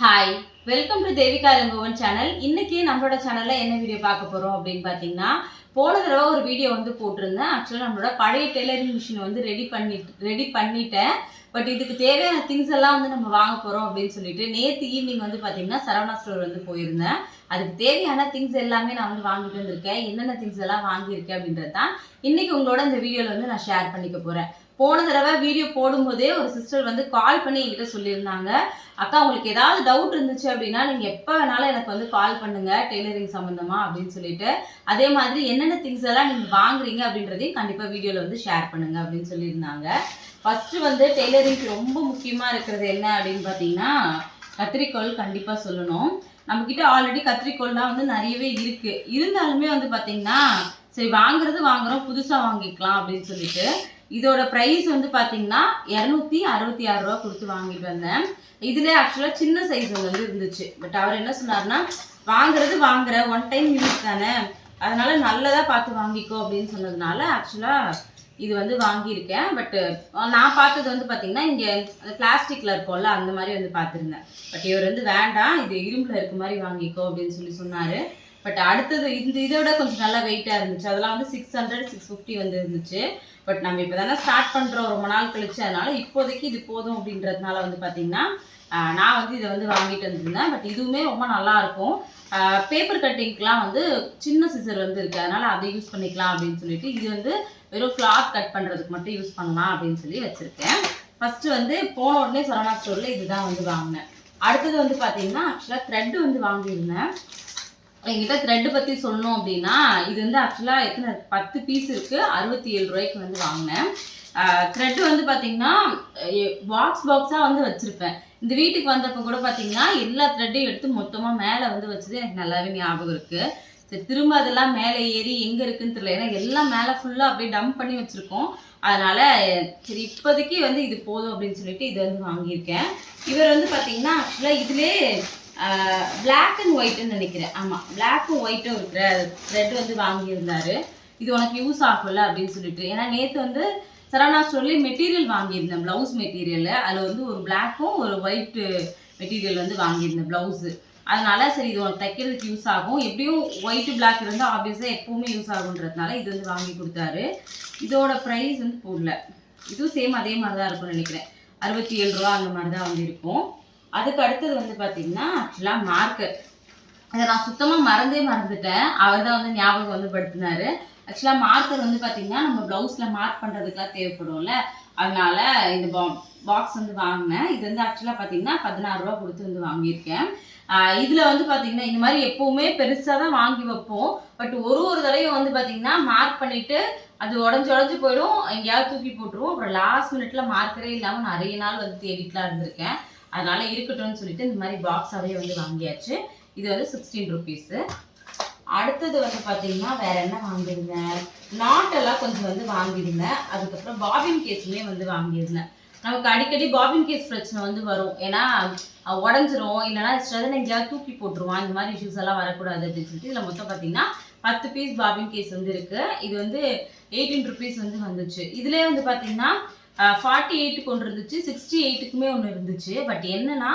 Hi welcome to Devika Elangovan channel இன்னைக்கு நம்மளோட சேனல்ல என்ன வீடியோ பார்க்க போறோம் அப்படின்னு பார்த்தீங்கன்னா போன தடவை ஒரு வீடியோ வந்து போட்டிருந்தேன். ஆக்சுவலாக நம்மளோட பழைய டெய்லரிங் மிஷினை வந்து ரெடி பண்ணிட்டு ரெடி பண்ணிட்டேன். பட் இதுக்கு தேவையான திங்ஸ் எல்லாம் வந்து நம்ம வாங்க போகிறோம் அப்படின்னு சொல்லிட்டு நேற்று ஈவினிங் வந்து பார்த்தீங்கன்னா சரவணா ஸ்டோர் வந்து போயிருந்தேன். அதுக்கு தேவையான திங்ஸ் எல்லாமே நான் வந்து வாங்கிட்டு வந்திருக்கேன். என்னென்ன திங்ஸ் எல்லாம் வாங்கியிருக்கேன் அப்படின்றது தான் இன்றைக்கி உங்களோட இந்த வீடியோவில் வந்து நான் ஷேர் பண்ணிக்க போகிறேன் போன தடவை வீடியோ போடும்போதே ஒரு சிஸ்டர் வந்து கால் பண்ணி என்கிட்ட சொல்லியிருந்தாங்க. அக்கா உங்களுக்கு ஏதாவது டவுட் இருந்துச்சு அப்படின்னா நீங்கள் எப்போ வேணாலும் எனக்கு வந்து கால் பண்ணுங்க டெய்லரிங் சம்மந்தமாக அப்படின்னு சொல்லிட்டு. அதே மாதிரி என்னென்ன திங்ஸ் எல்லாம் நீங்கள் வாங்குறீங்க அப்படின்றதையும் கண்டிப்பாக வீடியோவில் வந்து ஷேர் பண்ணுங்க அப்படின்னு சொல்லியிருந்தாங்க. ஃபஸ்ட்டு வந்து டெய்லரிங்க்கு ரொம்ப முக்கியமாக இருக்கிறது என்ன அப்படின்னு பார்த்தீங்கன்னா கத்திரிக்கோல் கண்டிப்பாக சொல்லணும். நம்மக்கிட்ட ஆல்ரெடி கத்திரிக்கோள்லாம் வந்து நிறையவே இருக்குது இருந்தாலுமே வந்து பார்த்தீங்கன்னா சரி வாங்குறது வாங்குகிறோம் புதுசாக வாங்கிக்கலாம் அப்படின்னு சொல்லிட்டு இதோட ப்ரைஸ் வந்து பார்த்தீங்கன்னா இரநூத்தி அறுபத்தி ஆறு ரூபா கொடுத்து வாங்கிட்டு வந்தேன். இதுல ஆக்சுவலாக சின்ன சைஸ் ஒன்று வந்து இருந்துச்சு. பட் அவர் என்ன சொன்னார்னா வாங்குறது வாங்குற ஒன் டைம் யூஸ் தானே. அதனால நல்லதா பார்த்து வாங்கிக்கோ அப்படின்னு சொன்னதுனால ஆக்சுவலாக இது வந்து வாங்கியிருக்கேன். பட்டு நான் பார்த்தது வந்து பார்த்தீங்கன்னா இங்கே பிளாஸ்டிக்கில் இருக்கும்ல அந்த மாதிரி வந்து பார்த்துருந்தேன். பட் இவர் வந்து வேண்டாம் இது இரும்பில் இருக்க மாதிரி வாங்கிக்கோ அப்படின்னு சொல்லி சொன்னார். பட் அடுத்தது இந்த இதை விட கொஞ்சம் நல்லா வெயிட்டாக இருந்துச்சு. அதெல்லாம் வந்து சிக்ஸ் ஹண்ட்ரட் சிக்ஸ் ஃபிஃப்டி வந்து இருந்துச்சு பட் நம்ம இப்போ தானே ஸ்டார்ட் பண்ணுறோம் ரொம்ப நாள் கழிச்சு. அதனால இப்போதைக்கு இது போதும் அப்படின்றதுனால வந்து பார்த்தீங்கன்னா நான் வந்து இதை வந்து வாங்கிட்டு வந்திருந்தேன். பட் இதுவுமே ரொம்ப நல்லாயிருக்கும் பேப்பர் கட்டிங்க்கெலாம் வந்து சின்ன சிசர் வந்து இருக்குது அதனால் அதை யூஸ் பண்ணிக்கலாம் அப்படின்னு சொல்லிட்டு இது வந்து வெறும் கிளாத் கட் பண்ணுறதுக்கு மட்டும் யூஸ் பண்ணலாம் அப்படின்னு சொல்லி வச்சுருக்கேன். ஃபஸ்ட்டு வந்து போன உடனே சரவணா ஸ்டோரில் இதுதான் வந்து வாங்கினேன். அடுத்தது வந்து பார்த்தீங்கன்னா ஆக்சுவலாக த்ரெட் வந்து வாங்கியிருந்தேன். என்கிட்ட த்ரெட்டு பற்றி சொல்லணும் அப்படின்னா இது வந்து ஆக்சுவலாக எத்தனை பத்து பீஸ் இருக்குது அறுபத்தி ஏழு ரூபாய்க்கு வந்து வாங்கினேன். த்ரெட்டு வந்து பார்த்தீங்கன்னா பாக்ஸ் பாக்ஸாக வந்து வச்சுருப்பேன். இந்த வீட்டுக்கு வந்தப்போ கூட பார்த்தீங்கன்னா எல்லா த்ரெட்டையும் எடுத்து மொத்தமாக மேலே வந்து வச்சது எனக்கு நல்லாவே ஞாபகம் இருக்குது சரி திரும்ப அதெல்லாம் மேலே ஏறி எங்கே இருக்குன்னு தெரியல. ஏன்னா எல்லாம் மேலே ஃபுல்லாக அப்படியே டம்ப் பண்ணி வச்சுருக்கோம். அதனால் சரி இப்போதைக்கு வந்து இது போதும் அப்படின்னு சொல்லிட்டு இது வந்து வாங்கியிருக்கேன். இவர் வந்து பார்த்தீங்கன்னா ஆக்சுவலாக இதிலே பிளாக் அண்ட் ஒயிட்னு நினைக்கிறேன். ஆமாம் பிளாக்கும் ஒயிட்டும் இருக்கிற த்ரெட் வந்து வாங்கியிருந்தாரு. இது உனக்கு யூஸ் ஆகும்ல அப்படின்னு சொல்லிட்டு. ஏன்னா நேற்று வந்து சரவணா ஸ்டோர்லேயே மெட்டீரியல் வாங்கியிருந்தேன் ப்ளவுஸ் மெட்டீரியல் அதில் வந்து ஒரு பிளாக்கும் ஒரு ஒயிட்டு மெட்டீரியல் வந்து வாங்கியிருந்தேன் ப்ளவுஸு அதனால சரி இது உனக்கு தைக்கிறதுக்கு யூஸ் ஆகும். எப்படியும் ஒயிட்டு பிளாக் இருந்தால் ஆப்வியஸாக எப்போவுமே யூஸ் ஆகுன்றதுனால இது வந்து வாங்கி கொடுத்தாரு. இதோட ப்ரைஸ் வந்து போடல. இதுவும் சேம் அதே மாதிரி தான் இருக்கும்னு நினைக்கிறேன். அறுபத்தி ஏழு ரூபா அந்த மாதிரி தான் வந்து இருக்கும். அதுக்கு அடுத்தது வந்து பார்த்தீங்கன்னா ஆக்சுவலாக மார்க்கர் அதை நான் சுத்தமாக மறந்தே மறந்துட்டேன். அவர் தான் வந்து ஞாபகம் வந்து படுத்தினார். ஆக்சுவலாக மார்க்கர் வந்து பார்த்தீங்கன்னா நம்ம ப்ளவுஸில் மார்க் பண்ணுறதுக்குலாம் தேவைப்படும்ல. அதனால் இந்த பா பாக்ஸ் வந்து வாங்கினேன். இது வந்து ஆக்சுவலாக பார்த்தீங்கன்னா பதினாறு ரூபா கொடுத்து வந்து வாங்கியிருக்கேன். இதில் வந்து பார்த்தீங்கன்னா இந்த மாதிரி எப்போவுமே பெருசாக தான் வாங்கி வைப்போம். பட் ஒரு ஒரு தடவையும் வந்து பார்த்தீங்கன்னா மார்க் பண்ணிவிட்டு அது உடஞ்சி உடஞ்சி போயிடும். எங்கேயாவது தூக்கி போட்டுருவோம். அப்புறம் லாஸ்ட் மினிட்ல மார்க்கரே இல்லாமல் நிறைய நாள் வந்து தேடிட்டுலாம் இருந்திருக்கேன். அதனால இருக்கட்டும்னு சொல்லிட்டு இந்த மாதிரி பாக்ஸாகவே வந்து வாங்கியாச்சு. இது வந்து சிக்ஸ்டீன் ருபீஸு அடுத்தது வந்து பார்த்தீங்கன்னா வேற என்ன வாங்கியிருந்தேன்? நாட்டெல்லாம் கொஞ்சம் வந்து வாங்கியிருந்தேன். அதுக்கப்புறம் பாபின் கேஸுமே வந்து வாங்கியிருந்தேன். நமக்கு அடிக்கடி பாபின் கேஸ் பிரச்சனை வந்து வரும். ஏன்னா உடஞ்சிரும். இல்லைன்னா ஸ்ட்ரெதன் எங்கேயாவது தூக்கி போட்டுருவான். இந்த மாதிரி இஷ்யூஸ் எல்லாம் வரக்கூடாது அப்படின்னு சொல்லிட்டு இதில் மொத்தம் பார்த்தீங்கன்னா பத்து பீஸ் பாபின் கேஸ் வந்து இருக்குது இது வந்து எயிட்டீன் ருபீஸ் வந்து வந்துச்சு. இதுலேயே வந்து பார்த்தீங்கன்னா ஃபார்ட்டி எயிட்டுக்கு ஒன்று இருந்துச்சு சிக்ஸ்டி எயிட்டுக்குமே ஒன்று இருந்துச்சு. பட் என்னன்னா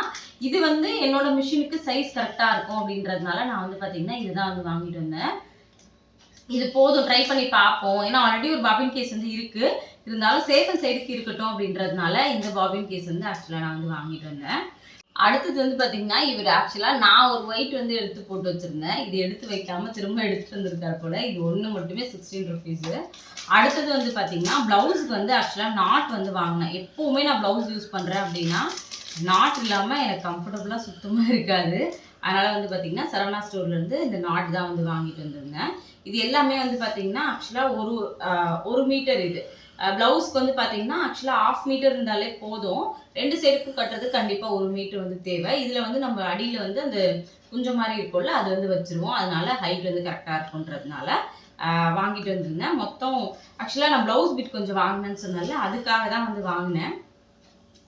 இது வந்து என்னோட மிஷினுக்கு சைஸ் கரெக்டாக இருக்கும் அப்படின்றதுனால நான் வந்து பார்த்தீங்கன்னா இதுதான் வந்து வாங்கிட்டு வந்தேன். இது போதும் ட்ரை பண்ணி பார்ப்போம். ஏன்னா ஆல்ரெடி ஒரு பாபின் கேஸ் வந்து இருக்கு. இருந்தாலும் சேஃப் அண்ட் சைடுக்கு இருக்கட்டும் அப்படின்றதுனால இந்த பாபின் கேஸ் வந்து ஆக்சுவலாக நான் வந்து வாங்கிட்டு வந்தேன். அடுத்தது வந்து பார்த்தீங்கன்னா இவர் ஆக்சுவலாக நான் ஒரு ஒயிட் வந்து எடுத்து போட்டு வச்சுருந்தேன். இது எடுத்து வைக்காமல் திரும்ப எடுத்துகிட்டு வந்திருக்காரு போல. இது ஒன்று மட்டுமே சிக்ஸ்டீன் ருபீஸு அடுத்தது வந்து பார்த்தீங்கன்னா ப்ளவுஸுக்கு வந்து ஆக்சுவலாக நாட் வந்து வாங்கினேன். எப்போவுமே நான் ப்ளவுஸ் யூஸ் பண்ணுறேன் அப்படின்னா நாட் இல்லாமல் எனக்கு கம்ஃபர்டபுளாக சுத்தமாக இருக்காது. அதனால் வந்து பார்த்தீங்கன்னா சரவணா ஸ்டோர்லேருந்து இந்த நாட் தான் வந்து வாங்கிட்டு வந்திருந்தேன். இது எல்லாமே வந்து பார்த்தீங்கன்னா ஆக்சுவலாக ஒரு ஒரு மீட்டர் இது. ப்ளவுஸ்க்கு வந்து பார்த்தீங்கன்னா ஆக்சுவலாக ஆஃப் மீட்டர் இருந்தாலே போதும். ரெண்டு சைடுக்கும் கட்டுறது கண்டிப்பாக ஒரு மீட்டர் வந்து தேவை. இதில் வந்து நம்ம அடியில் வந்து அந்த குஞ்சம் மாதிரி இருக்கும்ல அது வந்து வச்சிருவோம். அதனால ஹைட் வந்து கரெக்டாக இருக்குன்றதுனால வாங்கிட்டு வந்திருந்தேன். மொத்தம் ஆக்சுவலாக நான் ப்ளவுஸ் பிட் கொஞ்சம் வாங்கினேன்னு சொன்னால அதுக்காக தான் வந்து வாங்கினேன்.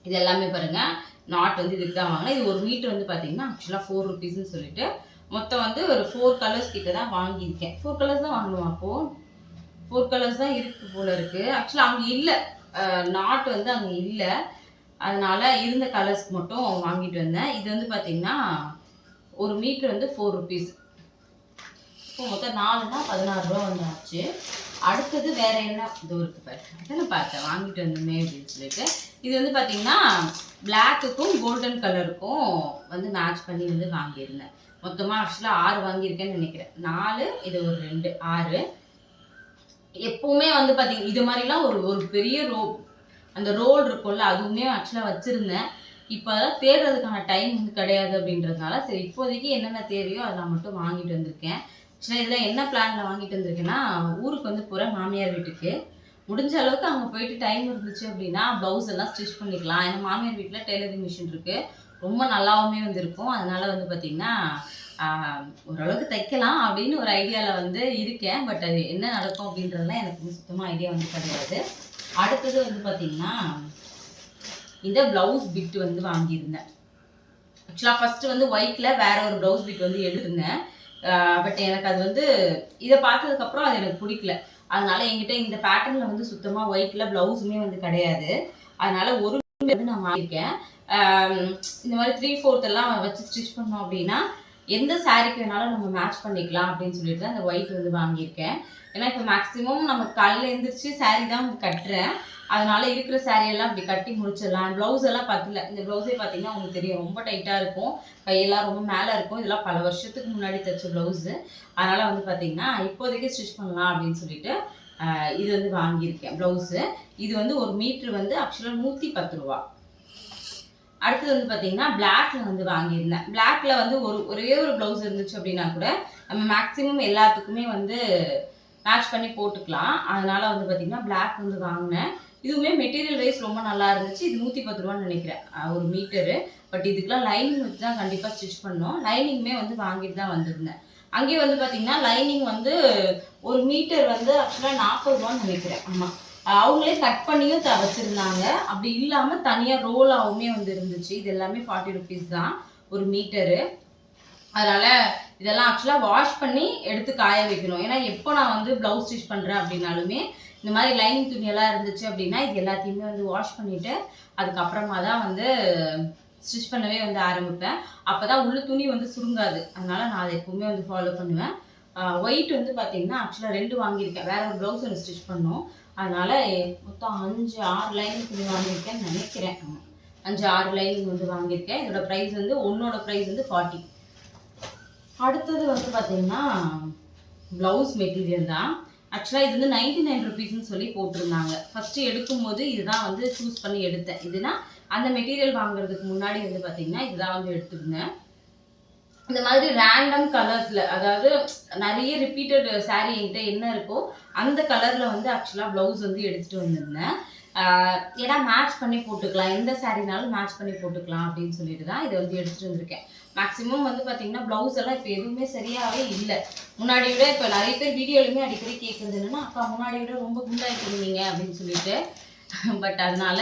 இது எல்லாமே பாருங்கள் நாட் வந்து இதுக்கு தான் வாங்கினேன். இது ஒரு மீட்டர் வந்து பார்த்தீங்கன்னா ஆக்சுவலாக ஃபோர் ருபீஸ்னு சொல்லிட்டு மொத்தம் வந்து ஒரு ஃபோர் கலர்ஸ் கிட்ட தான் வாங்கியிருக்கேன். ஃபோர் கலர்ஸ் தான் வாங்கணும் அப்போது ஃபோர் கலர்ஸ் தான் இருக்கு போல இருக்கு. ஆக்சுவலாக அங்கே இல்லை. நாட் வந்து அங்கே இல்லை. அதனால இருந்த கலர்ஸ்க்கு மட்டும் வாங்கிட்டு வந்தேன். இது வந்து பார்த்தீங்கன்னா ஒரு மீட்டர் வந்து ஃபோர் ருபீஸ் இப்போ மொத்தம் நாலுனா பதினாறு ரூபா வந்து ஆச்சு அடுத்தது வேற என்ன? இது இருக்கு பாரு. பார்த்தேன். வாங்கிட்டு வந்தோமே அப்படின்னு சொல்லிட்டு. இது வந்து பார்த்தீங்கன்னா பிளாக்குக்கும் கோல்டன் கலருக்கும் வந்து மேட்ச் பண்ணி வந்து வாங்கியிருந்தேன். மொத்தமாக ஆக்சுவலாக ஆறு வாங்கியிருக்கேன்னு நினைக்கிறேன். நாலு இது ஒரு ரெண்டு ஆறு. எப்பவுமே வந்து பார்த்தீங்க இது மாதிரிலாம் ஒரு ஒரு பெரிய ரோ அந்த ரோல் இருக்கும்ல அதுவுமே ஆக்சுவலாக வச்சுருந்தேன். இப்போ அதெல்லாம் தேடுறதுக்கான டைம் வந்து கிடையாது அப்படின்றதுனால சரி இப்போதைக்கு என்னென்ன தேவையோ அதெல்லாம் மட்டும் வாங்கிட்டு வந்திருக்கேன். ஆக்சுவலாக இதில் என்ன பிளானில் வாங்கிட்டு வந்திருக்கேன்னா ஊருக்கு வந்து போகிற மாமியார் வீட்டுக்கு. முடிஞ்ச அளவுக்கு அங்கே போயிட்டு டைம் இருந்துச்சு அப்படின்னா ப்ளவுஸ் எல்லாம் ஸ்டிச் பண்ணிக்கலாம். ஏன்னா மாமியார் வீட்டில் டெய்லரிங் மிஷின் இருக்குது ரொம்ப நல்லாவுமே வந்து இருக்கும் அதனால வந்து பார்த்திங்கன்னா ஓரளவுக்கு தைக்கலாம் அப்படின்னு ஒரு ஐடியாவில் வந்து இருக்கேன். பட் அது என்ன நடக்கும் அப்படின்றதுலாம் எனக்கு சுத்தமாக ஐடியா வந்து கிடையாது. அடுத்தது வந்து பார்த்திங்கன்னா இந்த ப்ளவுஸ் பிட் வந்து வாங்கியிருந்தேன். ஆக்சுவலாக ஃபஸ்ட்டு வந்து ஒயிட்டில் வேற ஒரு ப்ளவுஸ் பிட் வந்து எடுத்திருந்தேன். பட் எனக்கு அது வந்து இதை பார்த்ததுக்கப்புறம் அது எனக்கு பிடிக்கல. அதனால என்கிட்ட இந்த பேட்டர்னில் வந்து சுத்தமாக ஒயிட்டில் ப்ளவுஸுமே வந்து கிடையாது. அதனால ஒரு வந்து நான் வாங்கியிருக்கேன். இந்த மாதிரி த்ரீ ஃபோர்த் எல்லாம் வச்சு ஸ்டிச் பண்ணோம் அப்படின்னா எந்த சாரீக்கு வேணாலும் நம்ம மேட்ச் பண்ணிக்கலாம் அப்படின்னு சொல்லிட்டு தான் அந்த ஒயிட் வந்து வாங்கியிருக்கேன். ஏன்னா இப்போ மேக்ஸிமம் நம்ம காலையில் எழுந்திரிச்சு சாரீ தான் வந்து கட்டுறேன். அதனால இருக்கிற சாரியெல்லாம் இப்படி கட்டி முடிச்சிடலாம். ப்ளவுஸ் எல்லாம் பத்தல இந்த ப்ளவுஸே பார்த்தீங்கன்னா உங்களுக்கு தெரியும் ரொம்ப டைட்டாக இருக்கும். கையெல்லாம் ரொம்ப மேலே இருக்கும். இதெல்லாம் பல வருஷத்துக்கு முன்னாடி தைச்ச ப்ளவுஸு அதனால் வந்து பார்த்தீங்கன்னா இப்போதைக்கு ஸ்டிச் பண்ணலாம் அப்படின்னு சொல்லிட்டு இது வந்து வாங்கியிருக்கேன் ப்ளவுஸு இது வந்து ஒரு மீட்ரு வந்து ஆக்சுவலாக நூற்றி பத்து ரூபா. அடுத்தது வந்து பார்த்தீங்கன்னா பிளாக்ல வந்து வாங்கியிருந்தேன். பிளாக்ல வந்து ஒரு ஒரே ஒரு ப்ளவுஸ் இருந்துச்சு அப்படின்னா கூட நம்ம மேக்ஸிமம் எல்லாத்துக்குமே வந்து மேட்ச் பண்ணி போட்டுக்கலாம். அதனால வந்து பார்த்தீங்கன்னா பிளாக் வந்து வாங்கினேன். இதுவுமே மெட்டீரியல் வைஸ் ரொம்ப நல்லா இருந்துச்சு. இது நூற்றி பத்து ரூபான்னு நினைக்கிறேன். ஒரு மீட்டரு பட் இதுக்கெல்லாம் லைனிங் வச்சு தான் கண்டிப்பாக ஸ்டிச் பண்ணோம் லைனிங்குமே வந்து வாங்கிட்டு தான் வந்திருந்தேன். அங்கேயே வந்து பார்த்தீங்கன்னா லைனிங் வந்து ஒரு மீட்டர் வந்து ஆக்சுவலாக நாற்பது ரூபான்னு நினைக்கிறேன். ஆமாம் அவங்களே கட் பண்ணியும் த வச்சுருந்தாங்க. அப்படி இல்லாமல் தனியாக ரோலாகவுமே வந்து இருந்துச்சு. இது எல்லாமே ஃபார்ட்டி ருபீஸ் தான். ஒரு மீட்டரு அதனால் இதெல்லாம் ஆக்சுவலாக வாஷ் பண்ணி எடுத்து காய வைக்கணும். ஏன்னா எப்போ நான் வந்து ப்ளவுஸ் ஸ்டிச் பண்ணுறேன் அப்படின்னாலுமே இந்த மாதிரி லைனிங் துணியெல்லாம் இருந்துச்சு அப்படின்னா இது எல்லாத்தையுமே வந்து வாஷ் பண்ணிவிட்டு அதுக்கப்புறமா தான் வந்து ஸ்டிச் பண்ணவே வந்து ஆரம்பிப்பேன். அப்போ தான் உள்ள துணி வந்து சுருங்காது. அதனால நான் அதை எப்பவுமே வந்து ஃபாலோ பண்ணுவேன். ஒயிட் வந்து பார்த்தீங்கன்னா ஆக்சுவலாக ரெண்டு வாங்கியிருக்கேன். வேற ஒரு ப்ளவுஸ் ஒன்று ஸ்டிச் பண்ணோம். அதனால் மொத்தம் அஞ்சு ஆறு லைன் துணி வாங்கியிருக்கேன்னு நினைக்கிறேன். அஞ்சு ஆறு லைன் வந்து வாங்கியிருக்கேன். இதோட ப்ரைஸ் வந்து ஒன்னோட ப்ரைஸ் வந்து ஃபார்ட்டி அடுத்தது வந்து பார்த்தீங்கன்னா ப்ளவுஸ் மெட்டீரியல் தான். ஆக்சுவலாக இது வந்து நைன்டி நைன் ருபீஸ்னு சொல்லி போட்டிருந்தாங்க. ஃபஸ்ட்டு எடுக்கும்போது இதுதான் வந்து சூஸ் பண்ணி எடுத்தேன். இதுனா அந்த மெட்டீரியல் வாங்குறதுக்கு முன்னாடி வந்து பார்த்தீங்கன்னா இதுதான் வந்து எடுத்துருந்தேன். இந்த மாதிரி ரேண்டம் கலர்ஸில் அதாவது நிறைய ரிப்பீட்டட் சாரீ என்கிட்ட என்ன இருக்கோ அந்த கலரில் வந்து ஆக்சுவலாக ப்ளவுஸ் வந்து எடுத்துகிட்டு வந்திருந்தேன். ஏன்னா மேட்ச் பண்ணி போட்டுக்கலாம். எந்த சாரீனாலும் மேட்ச் பண்ணி போட்டுக்கலாம் அப்படின்னு சொல்லிட்டு தான் இதை வந்து எடுத்துகிட்டு வந்திருக்கேன். மேக்ஸிமம் வந்து பார்த்தீங்கன்னா ப்ளவுஸ் எல்லாம் இப்போ எதுவுமே சரியாகவே இல்லை. முன்னாடி விட இப்போ நிறைய பேர் வீடியோலையுமே அடிக்கடி கேட்குறது என்னன்னா அக்கா முன்னாடி விட ரொம்ப குண்டாயிட்டு இருந்தீங்க அப்படின்னு சொல்லிட்டு. பட் அதனால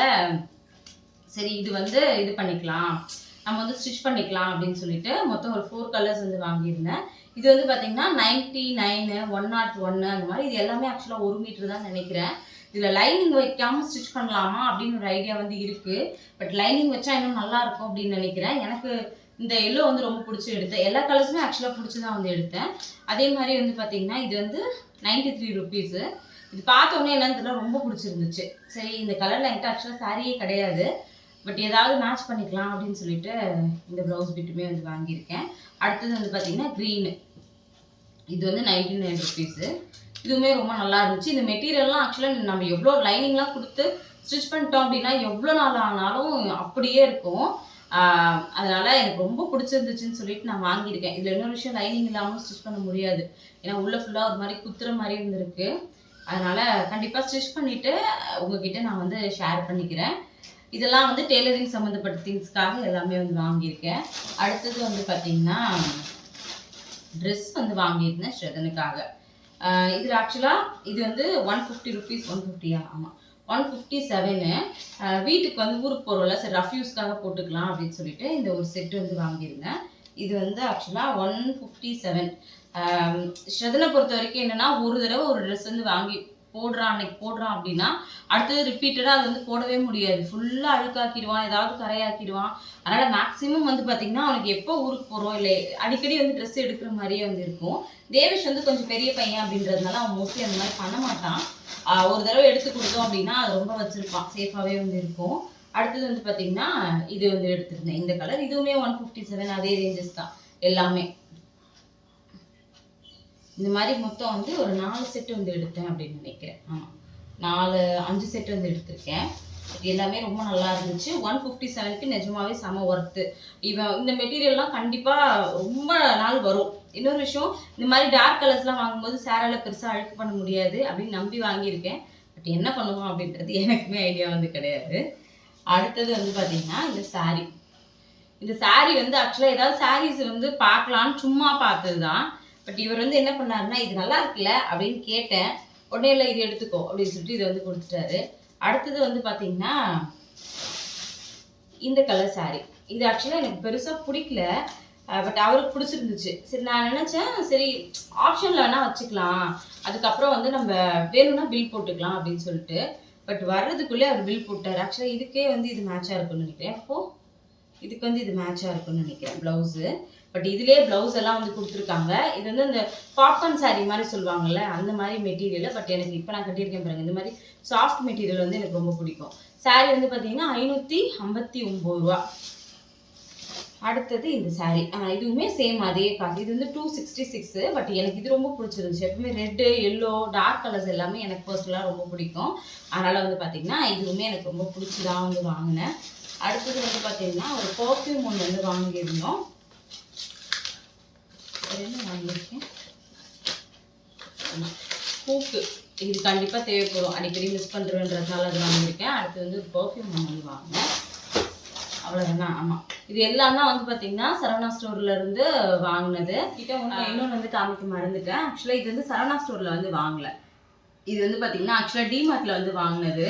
சரி இது வந்து இது பண்ணிக்கலாம். நம்ம வந்து ஸ்டிச் பண்ணிக்கலாம் அப்படின்னு சொல்லிட்டு மொத்தம் ஒரு ஃபோர் கலர்ஸ் வந்து வாங்கியிருந்தேன். இது வந்து பார்த்தீங்கன்னா ninety nine one not oh ஒன்று அந்த மாதிரி இது எல்லாமே ஆக்சுவலாக ஒரு மீட்டர் தான் நினைக்கிறேன். இதில் லைனிங் வைக்காமல் ஸ்டிச் பண்ணலாமா அப்படின்னு ஒரு ஐடியா வந்து இருக்குது பட் லைனிங் வச்சா இன்னும் நல்லா இருக்கும் அப்படின்னு நினைக்கிறேன். எனக்கு இந்த எல்லோ வந்து ரொம்ப பிடிச்சி எடுத்தேன். எல்லா கலர்ஸுமே ஆக்சுவலாக பிடிச்சி தான் வந்து எடுத்தேன். அதே மாதிரி வந்து பார்த்தீங்கன்னா இது வந்து நைன்டி த்ரீ ருபீஸு இது பார்த்தோன்னே என்னன்னு தெரியல ரொம்ப பிடிச்சிருந்துச்சு. சரி இந்த கலரில் என்கிட்ட ஆக்சுவலாக சாரியே கிடையாது. பட் ஏதாவது மேட்ச் பண்ணிக்கலாம் அப்படின்னு சொல்லிட்டு இந்த ப்ளவுஸ் பிட்டுமே வந்து வாங்கியிருக்கேன். அடுத்தது வந்து பார்த்தீங்கன்னா க்ரீனு இது வந்து நைன்டி நைன் ருபீஸு இதுவுமே ரொம்ப நல்லா இருந்துச்சு. இந்த மெட்டீரியல்லாம் ஆக்சுவலாக நம்ம எவ்வளோ லைனிங்லாம் கொடுத்து ஸ்டிச் பண்ணிட்டோம் அப்படின்னா எவ்வளோ நாள் ஆனாலும் அப்படியே இருக்கும். அதனால் எனக்கு ரொம்ப பிடிச்சிருந்துச்சுன்னு சொல்லிட்டு நான் வாங்கியிருக்கேன். இதில் இன்னொரு விஷயம் லைனிங் இல்லாமல் ஸ்டிச் பண்ண முடியாது. ஏன்னா உள்ளே ஃபுல்லாக ஒரு மாதிரி குத்துற மாதிரி இருந்திருக்கு. அதனால் கண்டிப்பாக ஸ்டிச் பண்ணிவிட்டு உங்ககிட்ட நான் வந்து ஷேர் பண்ணிக்கிறேன். இதெல்லாம் வந்து டெய்லரிங் சம்மந்தப்பட்ட திங்ஸ்க்காக எல்லாமே வந்து வாங்கியிருக்கேன். அடுத்தது வந்து பார்த்தீங்கன்னா ட்ரெஸ் வந்து வாங்கியிருந்தேன் ஸ்ரதனுக்காக. இதில் ஆக்சுவலாக இது வந்து ஒன் ஃபிஃப்டி ருபீஸ் ஒன் ஃபிஃப்டியா ஆமாம் ஒன் ஃபிஃப்டி செவனு வீட்டுக்கு வந்து ஊருக்கு போகிறோம்ல சரி ரஃப் யூஸ்க்காக போட்டுக்கலாம் அப்படின்னு சொல்லிட்டு இந்த ஒரு செட்டு வந்து வாங்கியிருந்தேன். இது வந்து ஆக்சுவலாக ஒன் ஃபிஃப்டி செவன் ஸ்ரதனை பொறுத்த வரைக்கும் என்னென்னா ஒரு தடவை ஒரு ட்ரெஸ் வந்து வாங்கி போடுறான் அன்னைக்கு போடுறான் அப்படின்னா அடுத்தது ரிப்பீட்டடாக அது வந்து போடவே முடியாது. ஃபுல்லாக அழுக்காக்கிடுவான் ஏதாவது கரையாக்கிடுவான். அதனால் மேக்ஸிமம் வந்து பார்த்திங்கன்னா அவனுக்கு எப்போ ஊருக்கு போகிறோம் இல்லை அடிக்கடி வந்து ட்ரெஸ் எடுக்கிற மாதிரியே வந்து இருக்கும். தேவேஷ் வந்து கொஞ்சம் பெரிய பையன் அப்படின்றதுனால அவன் மோஸ்ட்லி அந்த மாதிரி பண்ண மாட்டான். ஒரு தடவை எடுத்து கொடுத்தோம் அப்படின்னா அது ரொம்ப வச்சுருப்பான். சேஃபாகவே வந்து இருக்கும். அடுத்தது வந்து பார்த்திங்கன்னா இது வந்து எடுத்துருந்தேன். இந்த கலர் இதுவுமே ஒன் ஃபிஃப்டி செவன் அதே ரேஞ்சஸ் தான் எல்லாமே. இந்த மாதிரி மொத்தம் வந்து ஒரு நாலு செட்டு வந்து எடுத்தேன் அப்படின்னு நினைக்கிறேன். ஆமாம் நாலு அஞ்சு செட்டு வந்து எடுத்திருக்கேன். இது எல்லாமே ரொம்ப நல்லா இருந்துச்சு. ஒன் ஃபிஃப்டி செவனுக்கு நிஜமாவே செம ஒர்த்து இவன் இந்த மெட்டீரியல்லாம் கண்டிப்பாக ரொம்ப நாள் வரும். இன்னொரு விஷயம் இந்த மாதிரி டார்க் கலர்ஸ்லாம் வாங்கும்போது சேரால பெருசாக அழுக்கு பண்ண முடியாது அப்படின்னு நம்பி வாங்கியிருக்கேன். பட் என்ன பண்ணுவோம் அப்படின்றது எனக்குமே ஐடியா வந்து கிடையாது. அடுத்தது வந்து பார்த்தீங்கன்னா இந்த சாரீ இந்த சாரீ வந்து ஆக்சுவலாக ஏதாவது சாரீஸ் வந்து பார்க்கலான்னு சும்மா பார்த்தது தான் பட் இவர் வந்து என்ன பண்ணாருன்னா இது நல்லா இருக்குல்ல? அப்படின்னு கேட்டேன். உடனே இல்லை இது எடுத்துக்கோ. அப்படின்னு சொல்லிட்டு இதை வந்து கொடுத்துட்டாரு. அடுத்தது வந்து பார்த்தீங்கன்னா இந்த கலர் சாரி இது ஆக்சுவலாக எனக்கு பெருசாக பிடிக்கல. பட் அவருக்கு பிடிச்சிருந்துச்சு. சரி நான் நினச்சேன் சரி ஆப்ஷனில் வேணால் வச்சுக்கலாம். அதுக்கப்புறம் வந்து நம்ம வேணும்னா பில் போட்டுக்கலாம் அப்படின்னு சொல்லிட்டு. பட் வர்றதுக்குள்ளே அவர் பில் போட்டார். ஆக்சுவலாக இதுக்கே வந்து இது மேட்சாக இருக்கும்னு நினைக்கிறேன். அப்போது இதுக்கு வந்து இது மேட்சாக இருக்கும்னு நினைக்கிறேன் ப்ளவுஸு பட் இதுலேயே ப்ளவுஸ் எல்லாம் வந்து கொடுத்துருக்காங்க. இது வந்து இந்த காட்டன் saree மாதிரி சொல்லுவாங்கல்ல அந்த மாதிரி மெட்டீரியல் பட் எனக்கு இப்போ நான் கட்டியிருக்கேன் பாருங்க. இந்த மாதிரி சாஃப்ட் மெட்டீரியல் வந்து எனக்கு ரொம்ப பிடிக்கும். Saree வந்து பார்த்தீங்கன்னா ஐநூற்றி ஐம்பத்தி ஒம்பது ரூபா. அடுத்தது இந்த saree. இதுவுமே சேம் அதே காசு இது வந்து டூ சிக்ஸ்டி சிக்ஸு பட் எனக்கு இது ரொம்ப பிடிச்சிருந்துச்சு. எப்பவுமே ரெட்டு எல்லோ டார்க் கலர்ஸ் எல்லாமே எனக்கு பர்சனலாக ரொம்ப பிடிக்கும். அதனால் வந்து பார்த்திங்கன்னா இதுவுமே எனக்கு ரொம்ப பிடிச்சி தான் வந்து வாங்கினேன். அடுத்தது வந்து பார்த்திங்கன்னா ஒரு பர்ஃப்யூம் ஒன்று வந்து வாங்கியிருந்தோம். என்ன வாங்கியிருக்கேன் பூக்கு இது கண்டிப்பாக தேவைப்படும். அடிக்கடி மிஸ் பண்ணுறேன்றதுனால அது வாங்கியிருக்கேன். அடுத்து வந்து பர்ஃப்யூம் வந்து வாங்கினேன். அவ்வளோதானா ஆமாம் இது எல்லாம் வந்து பார்த்தீங்கன்னா சரவணா ஸ்டோர்ல இருந்து வாங்கினது. கிட்ட ஒன்று இன்னொன்று வந்து காமிக்க மறந்துட்டேன். ஆக்சுவலாக இது வந்து சரவணா ஸ்டோரில் வந்து வாங்கல. இது வந்து பார்த்தீங்கன்னா ஆக்சுவலாக டிமார்ட்டில் வந்து வாங்கினது.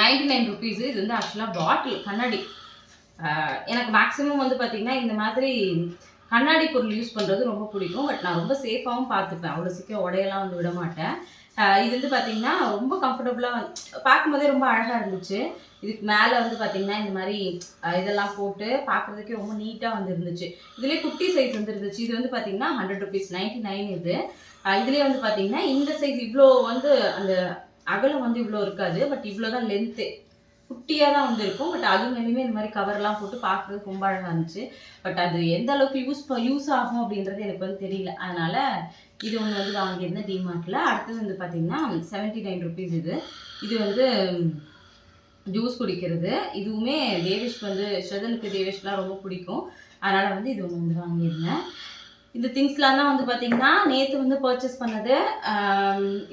நைன்டி நைன் ருபீஸு இது வந்து ஆக்சுவலாக பாட்டில் கண்ணாடி. எனக்கு மேக்ஸிமம் வந்து பார்த்தீங்கன்னா இந்த மாதிரி கண்ணாடி பொருள் யூஸ் பண்ணுறது ரொம்ப பிடிக்கும். பட் நான் ரொம்ப சேஃபாகவும் பார்த்துப்பேன். அவ்வளோ சீக்கிரம் உடையெல்லாம் வந்து விட மாட்டேன். இது வந்து பார்த்திங்கன்னா ரொம்ப கம்ஃபர்டபுளாக பார்க்கும்போதே ரொம்ப அழகாக இருந்துச்சு. இதுக்கு மேலே வந்து பார்த்திங்கன்னா இந்த மாதிரி இதெல்லாம் போட்டு பார்க்குறதுக்கே ரொம்ப நீட்டாக வந்து இருந்துச்சு. இதுலேயே குட்டி சைஸ் வந்து இருந்துச்சு. இது வந்து பார்த்தீங்கன்னா ஹண்ட்ரட் ருபீஸ் நைன்ட்டி நைன் இது இதுலேயே வந்து பார்த்திங்கன்னா இந்த சைஸ் இவ்வளோ வந்து அந்த அகலம் வந்து இவ்வளோ இருக்காது. பட் இவ்வளோ தான் லென்த்து குட்டியாக தான் வந்திருக்கும். பட் அது மேலேயுமே இந்த மாதிரி கவர்லாம் போட்டு பார்க்குறதுக்கு ரொம்ப அழகாக இருந்துச்சு. பட் அது எந்த அளவுக்கு யூஸ் யூஸ் ஆகும் அப்படின்றது எனக்கு வந்து தெரியல. அதனால் இது ஒன்று வந்து வாங்கியிருந்தேன் டிமார்ட்டில் அடுத்தது வந்து பார்த்தீங்கன்னா செவன்ட்டி நைன் ருபீஸ் இது. இது வந்து ஜூஸ் குடிக்கிறது. இதுவுமே தேவேஷ்க்கு வந்து ஸ்ரதனுக்கு தேவேஷ்லாம் ரொம்ப பிடிக்கும். அதனால் வந்து இது ஒன்று வந்து வாங்கியிருந்தேன். இந்த திங்ஸ்லாம் தான் வந்து பார்த்தீங்கன்னா நேற்று வந்து பர்ச்சேஸ் பண்ணது.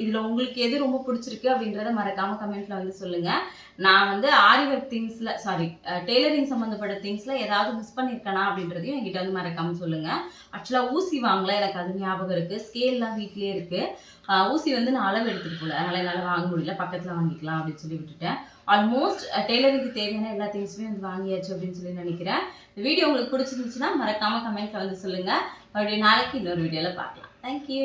இதில் உங்களுக்கு எது ரொம்ப பிடிச்சிருக்கு அப்படின்றத மறக்காமல் கமெண்ட்டில் வந்து சொல்லுங்கள் நான் வந்து ஆரி ஒர்க் திங்ஸில் சாரி டெய்லரிங் சம்மந்தப்பட்ட திங்ஸில் ஏதாவது மிஸ் பண்ணியிருக்கேனா அப்படின்றதையும் என்கிட்ட வந்து மறக்காமல் சொல்லுங்கள் ஆக்சுவலாக ஊசி வாங்கல எனக்கு அது ஞாபகம் இருக்குது ஸ்கேல்லாம் வீட்லேயே இருக்குது ஊசி வந்து நான் அளவு எடுத்துகிட்டு போகல அதனால் என்னால் வாங்க முடியல. பக்கத்தில் வாங்கிக்கலாம் அப்படின்னு சொல்லி விட்டுட்டேன். ஆல்மோஸ்ட் டெய்லரிங்க்கு தேவையான எல்லா திங்ஸுமே வந்து வாங்கியாச்சு அப்படின்னு சொல்லி நினைக்கிறேன். இந்த வீடியோ உங்களுக்கு பிடிச்சிருந்துச்சுன்னா மறக்காமல் கமெண்ட்டில் வந்து சொல்லுங்கள் மறுபடியும் நாளைக்கு இன்னொரு வீடியோவில் பார்க்கலாம். தேங்க்யூ